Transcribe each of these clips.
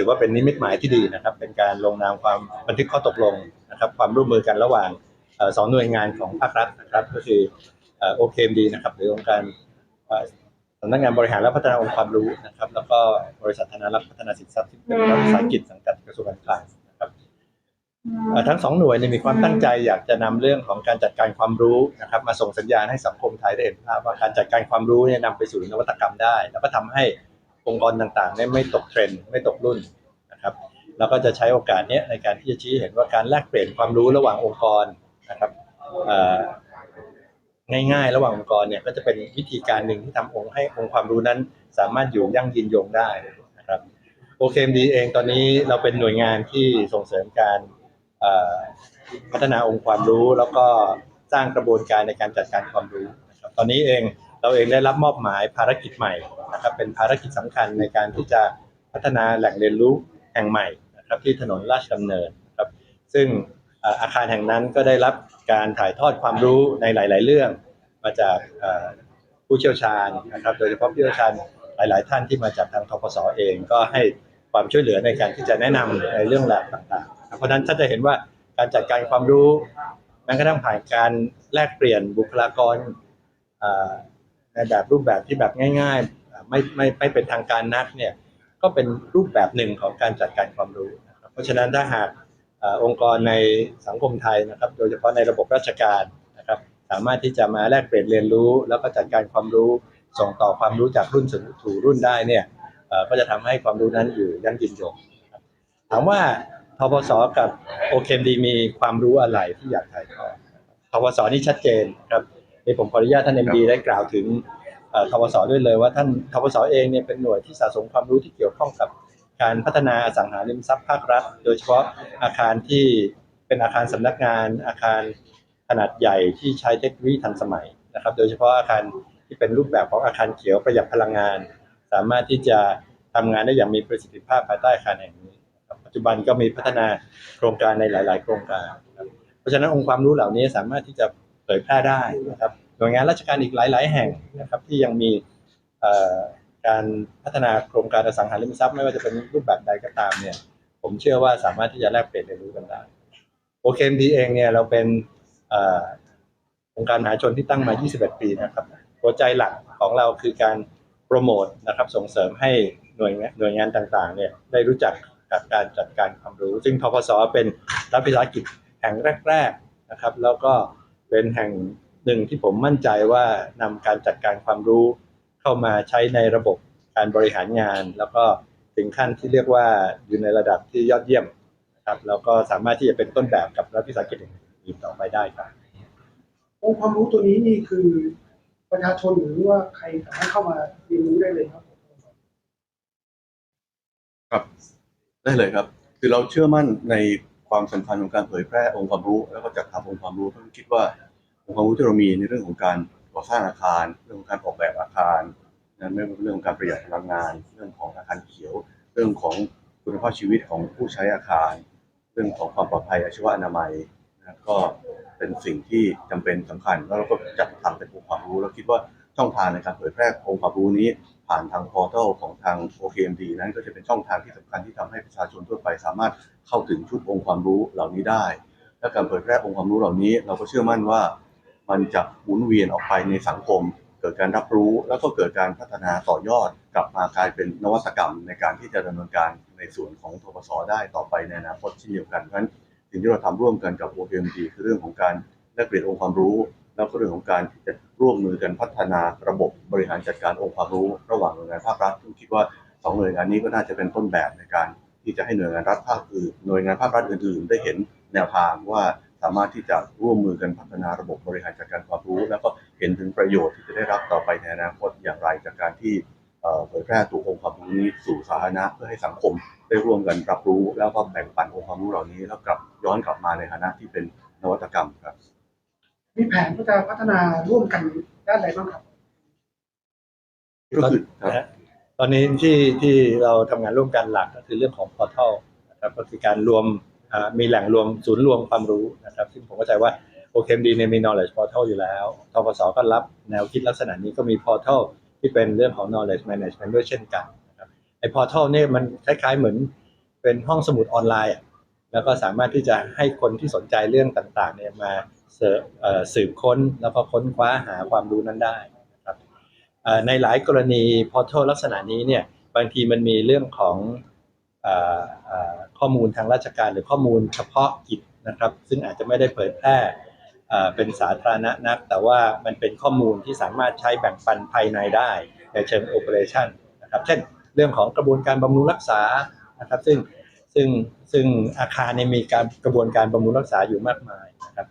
ถือว่าเป็นนิมิตหมายที่ดีนะครับ เป็นการลงนามความบันทึกข้อตกลงนะครับ ความร่วมมือกันระหว่างเอ่อสองหน่วยงานของภาครัฐนะครับ ก็คือโอเคมดีนะครับ หรือองค์การเอ่อสำนักงานบริหารและพัฒนาองค์ความรู้นะครับ แล้วก็บริษัทธนารักษ์พัฒนาสินทรัพย์ที่เป็นรัฐวิสาหกิจสังกัดกระทรวงการคลังนะครับเอ่อทั้งสองหน่วยเนี่ยมีความตั้งใจอยากจะนำเรื่องของการจัดการความรู้นะครับ มาส่งสัญญาณให้สังคมไทยได้เห็นภาพว่าการจัดการความรู้เนี่ยนำไปสู่นวัตกรรมได้ แล้วก็ทำให้ องค์กรต่างๆเนี่ยไม่ตกเทรนด์ไม่ตกรุ่นนะครับแล้วก็จะใช้โอกาสเนี้ยในการที่จะชี้เห็นว่าการแลกเปลี่ยนความรู้ระหว่างองค์กรนะครับง่ายๆ ระหว่างองค์กรเนี่ยก็จะเป็นวิธีการหนึ่งที่ทำองค์ให้องค์ความรู้นั้น สามารถอยู่ยั่งยืนยงได้นะครับโอเคมดีเองตอนนี้เราเป็นหน่วยงานที่ส่งเสริมการพัฒนาองค์ความรู้ แล้วก็สร้างกระบวนการในการจัดการความรู้นะครับตอนนี้เอง เราเองได้รับมอบหมายภารกิจใหม่นะครับเป็นภารกิจสำคัญในการที่จะพัฒนาแหล่งเรียนรู้แห่งใหม่นะครับที่ถนนราชดำเนินครับซึ่งอาคารแห่งนั้นก็ได้รับการถ่ายทอดความรู้ในหลาย ๆ เรื่อง มาจากผู้เชี่ยวชาญนะครับโดยเฉพาะผู้เชี่ยวชาญหลาย ๆ ท่านที่มาจากทางทกสเองก็ให้ความช่วยเหลือในการที่จะแนะนำในเรื่องราวต่าง ๆ เพราะฉะนั้นถ้านจะเห็นว่าการจัดการความรู้แม้กระทั่งผ่านการแลกเปลี่ยนบุคลากรอ่อ ในแบบรูปแบบที่แบบง่าย ๆ ไม่ไม่ไม่เป็นทางการนักเนี่ยก็เป็นรูปแบบหนึ่งของการจัดการความรู้นะครับเพราะฉะนั้นถ้าหากอองค์กรในสังคมไทยนะครับ โดยเฉพาะในระบบราชการนะครับ สามารถที่จะมาแลกเปลี่ยนเรียนรู้ แล้วก็จัดการความรู้ส่งต่อความรู้จากรุ่นสู่รุ่นได้เนี่ยก็จะทำให้ความรู้นั้นอยู่ยั่งยืนยงถามว่าทปสกับโอเคมดีมีความรู้อะไรที่อยากถ่ายทอดทปสนี่ชัดเจนครับ นี่ผมขออนุญาตท่านเอ็มดีได้กล่าวถึงเอ่อทปสด้วยเลยว่าท่านทปสเองเนี่ยเป็นหน่วยที่สะสมความรู้ที่เกี่ยวข้องกับการพัฒนาอสังหาริมทรัพย์ภาครัฐ โดยเฉพาะอาคารที่เป็นอาคารสำนักงาน อาคารขนาดใหญ่ที่ใช้เทคโนโลยีทันสมัยนะครับ โดยเฉพาะอาคารที่เป็นรูปแบบของอาคารเขียวประหยัดพลังงาน สามารถที่จะทำงานได้อย่างมีประสิทธิภาพภายใต้อาคารแห่งนี้ครับปัจจุบันก็มีพัฒนาโครงการในหลาย ๆ โครงการครับเพราะฉะนั้นองค์ความรู้เหล่านี้สามารถที่จะเผ ยแพร่ได้นะครับหน่วยงานราชการอีกหลาย ๆ แห่งนะครับที่ยังมีการพัฒนาโครงการอสังหาริมทรัพย์ไม่ว่าจะเป็นรูปแบบใดก็ตามเนี่ย ผมเชื่อว่าสามารถที่จะแลกเปลี่ยนเรียนรู้กันได้โอเคมดีเองเนี่ยเราเป็นองค์การมหาชนที่ตั้งมา 21 ปีนะครับหัวใจหลักของเราคือการโปรโมทนะครับส่งเสริมให้หน่วยงานหน่วยงานต่างๆเนี่ยได้รู้จักกับการจัดการความรู้ ซึ่งทกสเป็นรัฐวิสาหกิจแห่งแรก ๆนะครับ แล้วก็ เป็นแห่งหนึ่งที่ผมมั่นใจว่านำการจัดการความรู้เข้ามาใช้ในระบบการบริหารงาน แล้วก็ถึงขั้นที่เรียกว่าอยู่ในระดับที่ยอดเยี่ยมนะครับแล้วก็สามารถที่จะเป็นต้นแบบกับรัฐวิสาหกิจอื่นๆต่อไปได้ครับองค์ความรู้ตัวนี้นี่คือประชาชนหรือว่าใครสามารถเข้ามาเรียนรู้ได้เลยครับครับได้เลยครับ คือเราเชื่อมั่นใน ความสำคัญของการเผยแพร่องค์ความรู้ แล้วก็จัดทำองค์ความรู้เพราะคิดว่าองค์ความรู้ที่เรามีในเรื่องของการก่อสร้างอาคาร เรื่องของการออกแบบอาคารนะไม่ว่าเรื่องของการประหยัดพลังงาน เรื่องของอาคารเขียว เรื่องของคุณภาพชีวิตของผู้ใช้อาคาร เรื่องของความปลอดภัยอาชีวอนามัยนะก็เป็นสิ่งที่จำเป็นสำคัญ แล้วเราก็จัดทำเป็นองค์ความรู้ แล้วคิดว่าช่องทางในการเผยแพร่องค์ความรู้นี้ ผ่านทางพอร์ทัลของทาง OKMD นั้นก็จะเป็นช่องทางที่สำคัญที่ทำให้ประชาชนทั่วไปสามารถ เข้าถึงชุดองค์ความรู้เหล่านี้ได้ และการเผยแพร่องค์ความรู้เหล่านี้ เราก็เชื่อมั่นว่ามันจะหมุนเวียนออกไปในสังคม เกิดการรับรู้แล้วก็เกิดการพัฒนาต่อยอด กลับมากลายเป็นนวัตกรรมในการที่จะดำเนินการในส่วนของทปสได้ต่อไปในอนาคตเช่นเดียวกันเพราะฉะนั้นสิ่งที่เราทำร่วมกันกับ OMD คือเรื่องของการแลกเปลี่ยนองค์ความรู้ แล้วก็เรื่องของการที่จะร่วมมือกันพัฒนาระบบบริหารจัดการองค์ความรู้ ระหว่างหน่วยงานภาครัฐซึ่งคิดว่าสองหน่วยงานนี้ก็น่าจะเป็นต้นแบบในการ ที่จะให้หน่วยงานรัฐภาคอื่นหน่วยงานภาครัฐอื่นๆ ได้เห็นแนวทางว่าสามารถที่จะร่วมมือกันพัฒนาระบบบริหารจัดการความรู้ แล้วก็เห็นถึงประโยชน์ที่จะได้รับต่อไปในอนาคตอย่างไรจากการที่เอ่อเผยแพร่ตัวองค์ความรู้นี้สู่สาธารณะเพื่อให้สังคมได้ร่วมกันรับรู้ แล้วก็แบ่งปันองค์ความรู้เหล่านี้ แล้วกลับย้อนกลับมาในฐานะที่เป็นนวัตกรรมครับ มีแผนที่จะพัฒนาร่วมกันด้านใดบ้างครับก็คือครับนะฮะ ตอนนี้ที่ที่เราทำงานร่วมกันหลักก็คือเรื่องของพอร์ทัลนะครับก็คือการรวมมีแหล่งรวมศูนย์รวมความรู้นะครับ ซึ่งผมเข้าใจว่าโอเคมดีเนี่ยมี knowledge portal อยู่แล้วทปสก็รับแนวคิดลักษณะนี้ก็มี portal ที่เป็นเรื่องของ knowledge management ด้วยเช่นกันนะครับไอ้ portal เนี่ยมันคล้ายๆเหมือนเป็นห้องสมุดออนไลน์ แล้วก็สามารถที่จะให้คนที่สนใจเรื่องต่างๆเนี่ยมาเสิร์ชเอ่อสืบค้นแล้วก็ค้นคว้าหาความรู้นั้นได้ ในหลายกรณีพอ r t ลักษณะนี้เนี่ยบางทีมันมีเรื่องของออข้อมูลทางราชการหรือข้อมูลเฉพาะกิจนะครับ ซึ่งอาจจะไม่ได้เผยแพร่เป็นสาธารณะนัก แต่ว่ามันเป็นข้อมูลที่สามารถใช้แบ่งปันภายในได้ในเชิงโอเปอเรชันนะครับเช่น เรื่องของกระบวนการบำรุงรักษานะครับซึ่งซึ่งซึ่งอาคารเนี่ยมีการกระบวนการบำรุงรักษาอยู่มากมายนะครับ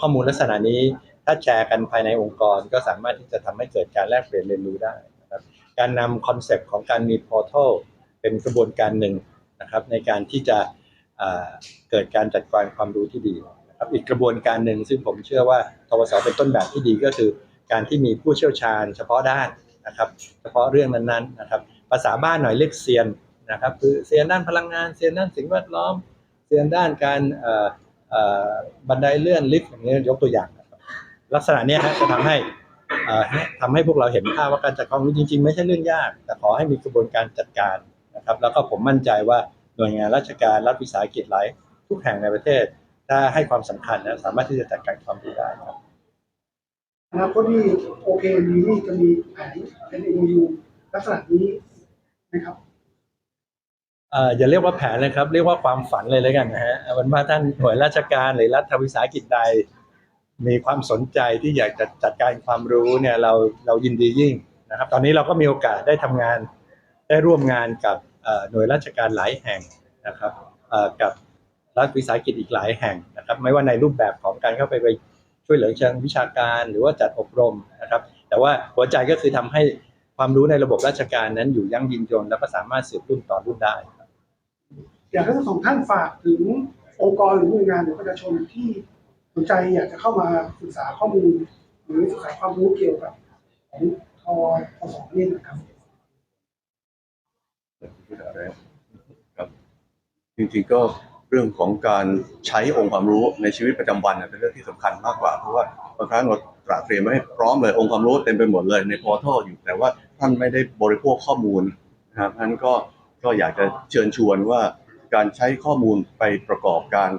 ข้อมูลลักษณะนี้ ถ้าแชร์กันภายในองค์กรก็สามารถที่จะทำให้เกิดการแลกเปลี่ยนเรียนรู้ได้นะครับการนำคอนเซปต์ของการมีพอร์ทัลเป็นกระบวนการหนึ่งนะครับ ในการที่จะเกิดการจัดการความรู้ที่ดีนะครับอีกกระบวนการหนึ่งซึ่งผมเชื่อว่าทวสเป็นต้นแบบที่ดีก็คือ การที่มีผู้เชี่ยวชาญ เฉพาะด้านนะครับเฉพาะเรื่องนั้นๆนะครับภาษาบ้านหน่อยเรียกเซียนนะครับคือเซียนด้านพลังงานเซียนด้านสิ่งแวดล้อม เซียนด้านการบันไดเลื่อนลิฟต์อย่างนี้ยกตัวอย่าง ลักษณะเนี้ยฮะจะทำให้เอ่อให้ทำให้พวกเราเห็นภาพว่าการจัดการรู้จริง ๆ ไม่ใช่เรื่องยาก แต่ขอให้มีกระบวนการจัดการนะครับ แล้วก็ผมมั่นใจว่าหน่วยงานราชการรัฐวิสาหกิจหลายทุกแห่งในประเทศ ถ้าให้ความสำคัญนะสามารถที่จะจัดการความรู้ได้ครับอนาคตนี่โอเคมีนี่จะมีแผนเป็น MOU ลักษณะนี้นะครับเอ่ออย่าเรียกว่าแผนเลยครับ เรียกว่าความฝันเลยแล้วกันนะฮะเอาเป็นว่าท่านหน่วยราชการหรือรัฐวิสาหกิจใด มีความสนใจที่อยากจะจัดการความรู้เนี่ยเราเรายินดียิ่งนะครับ ตอนนี้เราก็มีโอกาสได้ทำงานได้ร่วมงานกับหน่วยราชการหลายแห่งนะครับกับรัฐวิสาหกิจอีกหลายแห่งนะครับ ไม่ว่าในรูปแบบของการเข้าไปไปช่วยเหลือเชิงวิชาการหรือว่าจัดอบรมนะครับ แต่ว่าหัวใจก็คือทำให้ความรู้ในระบบราชการนั้นอยู่ยั่งยืนยงแล้วก็สามารถสืบรุ่นต่อรุ่นได้อยากให้ทั้งสองท่านฝากถึงองค์กรหรือหน่วยงานหรือประชาชนที่ สนใจอยากจะเข้ามาศึกษาข้อมูล หรือศึกษาความรู้เกี่ยวกับของทอทสนี่นะครับครับจริงๆก็เรื่องของการใช้องค์ความรู้ในชีวิตประจำวันเป็นเรื่องที่สำคัญมากกว่าเพราะว่าบางครั้งเราตระเตรียมไว้พร้อมเลยองค์ความรู้เต็มไปหมดเลยในพอทัลอยู่แต่ว่าท่านไม่ได้บริโภคข้อมูลนะครับท่านก็ก็อยากจะเชิญชวนว่าการใช้ข้อมูลไปประกอบการ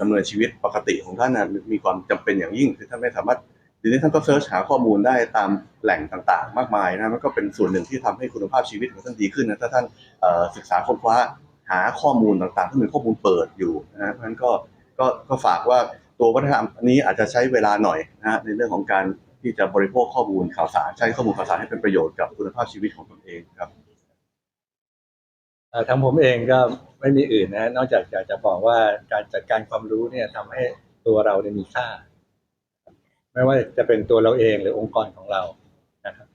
ดำเนินชีวิตปกติของท่านนะมีความจำเป็นอย่างยิ่งคือท่านไม่สามารถทีนี้ท่านก็เซิร์ชหาข้อมูลได้ตามแหล่งต่างๆ มากมายนะมันก็เป็นส่วนหนึ่งที่ทำให้คุณภาพชีวิตของท่านดีขึ้นนะถ้าท่านศึกษาค้นคว้าหาข้อมูลต่างๆที่เป็นข้อมูลเปิดอยู่นะเพราะฉะนั้นก็ก็ก็ฝากว่าตัววัฒนธรรมนี้อาจจะใช้เวลาหน่อยนะฮะในเรื่องของการที่จะบริโภคข้อมูลข่าวสารใช้ข้อมูลข่าวสารให้เป็นประโยชน์กับคุณภาพชีวิตของตนเองครับ ทางผมเองก็ไม่มีอื่นนะนอกจากอยากจะบอกว่าการจัดการความรู้เนี่ยทำให้ตัวเราเนี่ยมีค่า ไม่ว่าจะเป็นตัวเราเองหรือองค์กรของเรานะครับ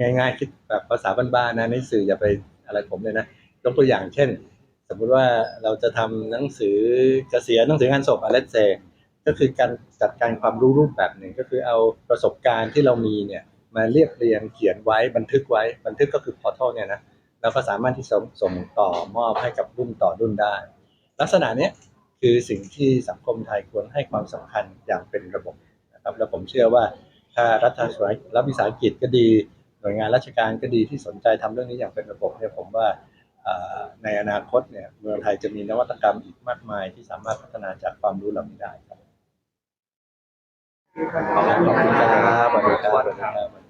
ง่ายๆคิดแบบภาษาบ้านๆนะในสื่ออย่าไปอะไรผมเลยนะยกตัวอย่างเช่น สมมุติว่าเราจะทำหนังสือเกษียณหนังสืองานศพอะไรเซก็คือการจัดการความรู้รูปแบบหนึ่งก็คือเอาประสบการณ์ที่เรามีเนี่ยมาเรียบเรียงเขียนไว้บันทึกไว้บันทึกก็คือพอร์ทัลเนี่ยนะ แล้วก็สามารถที่ส่งส่งต่อมอบให้กับรุ่นต่อรุ่นได้ ลักษณะเนี้ยคือสิ่งที่สังคมไทยควรให้ความสำคัญอย่างเป็นระบบนะครับแล้วผมเชื่อว่าถ้ารัฐรัฐวิสาหกิจก็ดีหน่วยงานราชการก็ดีที่สนใจทำเรื่องนี้อย่างเป็นระบบเนี่ยผมว่าเอ่อในอนาคตเนี่ยเมืองไทยจะมีนวัตกรรมอีกมากมายที่สามารถพัฒนาจากความรู้เหล่านี้ได้ครับขอบคุณครับสวัสดีครับสวัสดีครับ